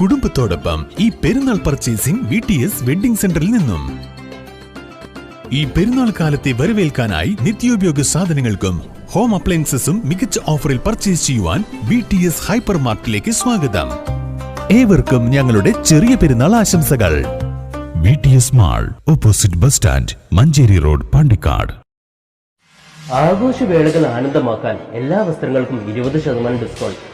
കുടുംബത്തോടൊപ്പം ഈ Perunnal purchasing V T S wedding സെന്ററിൽ നിന്നും. ഈ പെരുന്നാൾ കാലത്തെ വരവേൽക്കാനായി നിത്യോപയോഗ സാധനങ്ങൾക്കും ഹോം അപ്ലയൻസസും മികച്ച ഓഫറിൽ പർച്ചേസ് ചെയ്യുവാൻ വി ടി എസ് ഹൈപ്പർ മാർക്കറ്റിലേക്ക് സ്വാഗതം. ഏവർക്കും ഞങ്ങളുടെ ചെറിയ പെരുന്നാൾ ആശംസകൾ. V T S mall opposite bus stand Manjeri road Pandikkad. ആഘോഷവേളകൾ ആനന്ദമാക്കാൻ എല്ലാ വസ്ത്രങ്ങൾക്കും ഇരുപത് ശതമാനം ഡിസ്കൗണ്ട്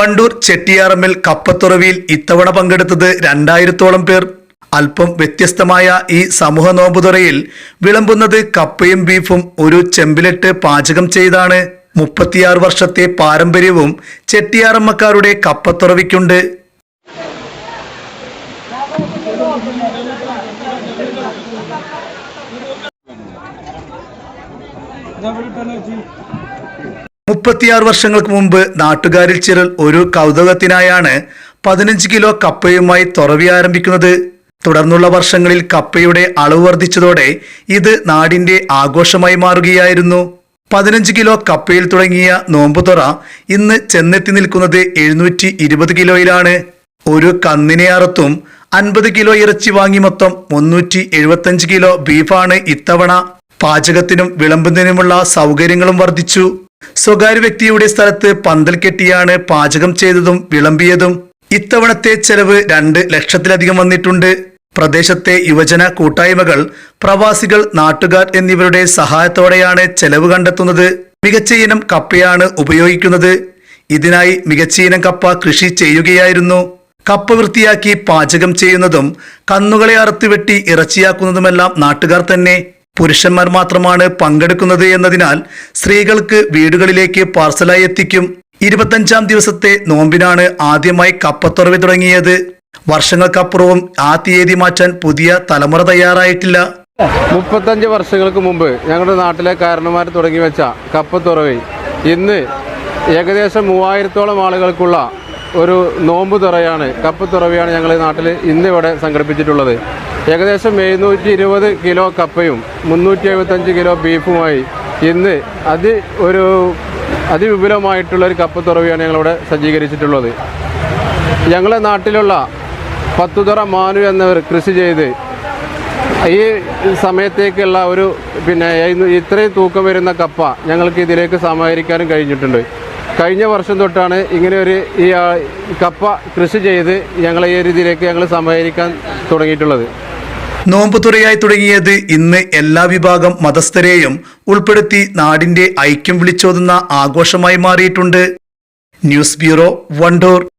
വണ്ടൂർ ചെട്ടിയാറമ്മിൽ കപ്പത്തുറവിയിൽ ഇത്തവണ പങ്കെടുത്തത് രണ്ടായിരത്തോളം പേർ. അല്പം വ്യത്യസ്തമായ ഈ സമൂഹ നോമ്പുതുറയിൽ വിളമ്പുന്നത് കപ്പയും ബീഫും ഒരു ചെമ്പിലിട്ട് പാചകം ചെയ്താണ്. മുപ്പത്തിയാറ് വർഷത്തെ പാരമ്പര്യവും ചെട്ടിയാറമ്മക്കാരുടെ കപ്പത്തുറവിക്കുണ്ട്. മുപ്പത്തിയാറ് വർഷങ്ങൾക്ക് മുമ്പ് നാട്ടുകാരിൽ ചിലർ ഒരു കൗതുകത്തിനായാണ് പതിനഞ്ച് കിലോ കപ്പയുമായി തുറവി ആരംഭിക്കുന്നത്. തുടർന്നുള്ള വർഷങ്ങളിൽ കപ്പയുടെ അളവ് വർദ്ധിച്ചതോടെ ഇത് നാടിന്റെ ആഘോഷമായി മാറുകയായിരുന്നു. പതിനഞ്ച് കിലോ കപ്പയിൽ തുടങ്ങിയ നോമ്പുതുറ ഇന്ന് ചെന്നെത്തി നിൽക്കുന്നത് എഴുന്നൂറ്റി ഇരുപത് കിലോയിലാണ്. ഒരു കന്നിനെ അറുത്തും അൻപത് കിലോ ഇറച്ചി വാങ്ങി മൊത്തം മുന്നൂറ്റി എഴുപത്തഞ്ച് കിലോ ബീഫാണ് ഇത്തവണ. പാചകത്തിനും വിളമ്പുന്നതിനുമുള്ള സൗകര്യങ്ങളും വർദ്ധിച്ചു. സ്വകാര്യ വ്യക്തിയുടെ സ്ഥലത്ത് പന്തൽ കെട്ടിയാണ് പാചകം ചെയ്തതും വിളമ്പിയതും. ഇത്തവണത്തെ ചെലവ് രണ്ട് ലക്ഷത്തിലധികം വന്നിട്ടുണ്ട്. പ്രദേശത്തെ യുവജന കൂട്ടായ്മകൾ പ്രവാസികൾ നാട്ടുകാർ എന്നിവരുടെ സഹായത്തോടെയാണ് ചെലവ് കണ്ടെത്തുന്നത്. മികച്ച ഇനം കപ്പയാണ് ഉപയോഗിക്കുന്നത്. ഇതിനായി മികച്ച ഇനം കപ്പ കൃഷി ചെയ്യുകയായിരുന്നു. കപ്പ വൃത്തിയാക്കി പാചകം ചെയ്യുന്നതും കന്നുകളെ അറുത്തുവെട്ടി ഇറച്ചിയാക്കുന്നതുമെല്ലാം നാട്ടുകാർ തന്നെ. പുരുഷന്മാർ മാത്രമാണ് പങ്കെടുക്കുന്നത് എന്നതിനാൽ സ്ത്രീകൾക്ക് വീടുകളിലേക്ക് പാർസലായി എത്തിക്കും. ഇരുപത്തഞ്ചാം ദിവസത്തെ നോമ്പിനാണ് ആദ്യമായി കപ്പത്തുറവി തുടങ്ങിയത്. വർഷങ്ങൾക്കപ്പുറവും ആ തീയതി മാറ്റാൻ പുതിയ തലമുറ തയ്യാറായിട്ടില്ല. മുപ്പത്തഞ്ച് വർഷങ്ങൾക്ക് മുമ്പ് ഞങ്ങളുടെ നാട്ടിലെ കാരണന്മാർ തുടങ്ങി വെച്ച കപ്പത്തുറവി ഇന്ന് ഏകദേശം മൂവായിരത്തോളം ആളുകൾക്കുള്ള ഒരു നോമ്പ് തുറയാണ് കപ്പത്തുറവിയാണ് ഞങ്ങൾ നാട്ടിൽ ഇന്നിവിടെ സംഘടിപ്പിച്ചിട്ടുള്ളത്. ഏകദേശം എഴുന്നൂറ്റി ഇരുപത് കിലോ കപ്പയും മുന്നൂറ്റി എഴുപത്തഞ്ച് കിലോ ബീഫുമായി ഇന്ന് അതി ഒരു അതിവിപുലമായിട്ടുള്ള ഒരു കപ്പത്തുറവിയാണ് ഞങ്ങളിവിടെ സജ്ജീകരിച്ചിട്ടുള്ളത്. ഞങ്ങളുടെ നാട്ടിലുള്ള പത്തുതറ മാനു എന്നവർ കൃഷി ചെയ്ത് ഈ സമയത്തേക്കുള്ള ഒരു പിന്നെ ഇത്രയും തൂക്കം വരുന്ന കപ്പ ഞങ്ങൾക്ക് ഇതിലേക്ക് സമാഹരിക്കാനും കഴിഞ്ഞിട്ടുണ്ട്. കഴിഞ്ഞ വർഷം തൊട്ടാണ് ഇങ്ങനെ ഒരു ഈ കപ്പ കൃഷി ചെയ്ത് ഞങ്ങളെ ഈ രീതിയിലേക്ക് ഞങ്ങൾ സമാഹരിക്കാൻ തുടങ്ങിയിട്ടുള്ളത്. നോമ്പുതുറയായി തുടങ്ങിയത് ഇന്ന് എല്ലാ വിഭാഗം മതസ്ഥരെയും ഉൾപ്പെടുത്തി നാടിന്റെ ഐക്യം വിളിച്ചോതുന്ന ആഘോഷമായി മാറിയിട്ടുണ്ട്. News bureau Wandoor.